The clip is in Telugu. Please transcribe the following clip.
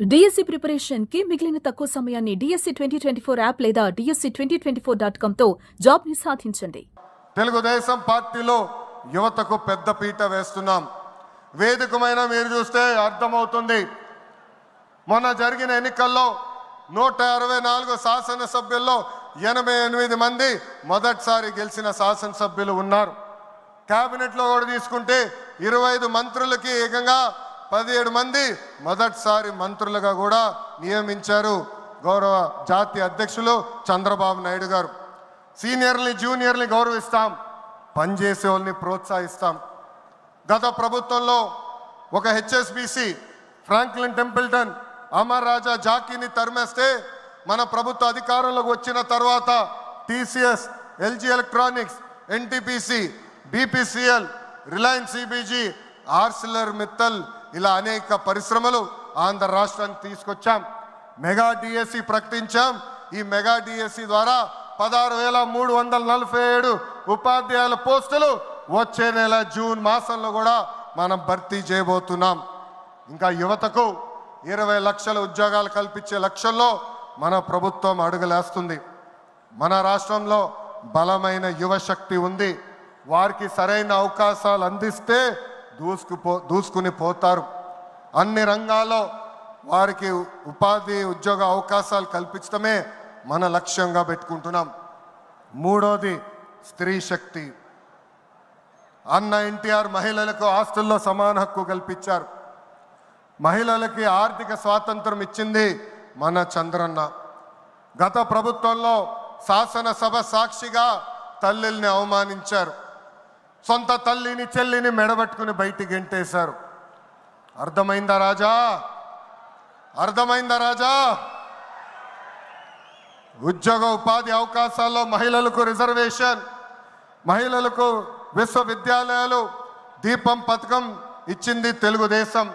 డిఎస్సి ప్రిపరేషన్కి మిగిలిన తక్కువ సమయాన్ని DSC twenty twenty four app లేదా DSC twenty twenty four dot కామ్తో జాబ్ని సాధించండి. తెలుగుదేశం పార్టీలో యువతకు పెద్ద పీట వేస్తున్నాం. వేదికమైన మీరు చూస్తే అర్థమవుతుంది. మొన్న జరిగిన ఎన్నికల్లో నూట అరవై నాలుగు శాసనసభ్యుల్లో ఎనభై ఎనిమిది మంది మొదటిసారి గెలిచిన శాసనసభ్యులు ఉన్నారు. క్యాబినెట్లో కూడా తీసుకుంటే ఇరవై ఐదు మంత్రులకి ఏకంగా పదిహేడు మంది మొదటిసారి మంత్రులుగా కూడా నియమించారు గౌరవ జాతీయ అధ్యక్షులు చంద్రబాబు నాయుడు గారు. సీనియర్ని జూనియర్ని గౌరవిస్తాం. పనిచేసే వాళ్ళని ప్రోత్సహిస్తాం. గత ప్రభుత్వంలో ఒక HSBC Franklin Templeton Amara Raja జాకీని తరిమేస్తే మన ప్రభుత్వ అధికారంలోకి వచ్చిన తర్వాత TCS LG electronics NTPC BPCL Reliance CBG Arcelor Mittal ఇలా అనేక పరిశ్రమలు ఆంధ్ర రాష్ట్రానికి తీసుకొచ్చాం. మెగా డిఎస్సి ప్రకటించాం. ఈ మెగా డిఎస్సి ద్వారా పదహారు వేల మూడు వందల నలభై ఏడు ఉపాధ్యాయుల పోస్టులు వచ్చే నెల జూన్ మాసంలో కూడా మనం భర్తీ చేయబోతున్నాం. ఇంకా యువతకు ఇరవై లక్షల ఉద్యోగాలు కల్పించే లక్ష్యంలో మన ప్రభుత్వం అడుగులేస్తుంది. మన రాష్ట్రంలో బలమైన యువశక్తి ఉంది. వారికి సరైన అవకాశాలు అందిస్తే దూసుకుపో దూసుకుని పోతారు. అన్ని రంగాల్లో వారికి ఉపాధి ఉద్యోగ అవకాశాలు కల్పించడమే మన లక్ష్యంగా పెట్టుకుంటున్నాం. మూడోది స్త్రీ శక్తి. అన్న ఎన్టీఆర్ మహిళలకు ఆస్తుల్లో సమాన హక్కు కల్పించారు. మహిళలకి ఆర్థిక స్వాతంత్రం ఇచ్చింది మన చంద్రన్న. గత ప్రభుత్వంలో శాసనసభ సాక్షిగా తల్లిల్ని అవమానించారు. సొంత తల్లిని చెల్లిని మెడబెట్టుకుని బయటికి గెంటేశారు. అర్థమైందా రాజా? అర్థమైందా రాజా? ఉద్యోగ ఉపాధి అవకాశాల్లో మహిళలకు రిజర్వేషన్ మహిళలకు విశ్వవిద్యాలయాలు దీపం పథకం ఇచ్చింది తెలుగుదేశం.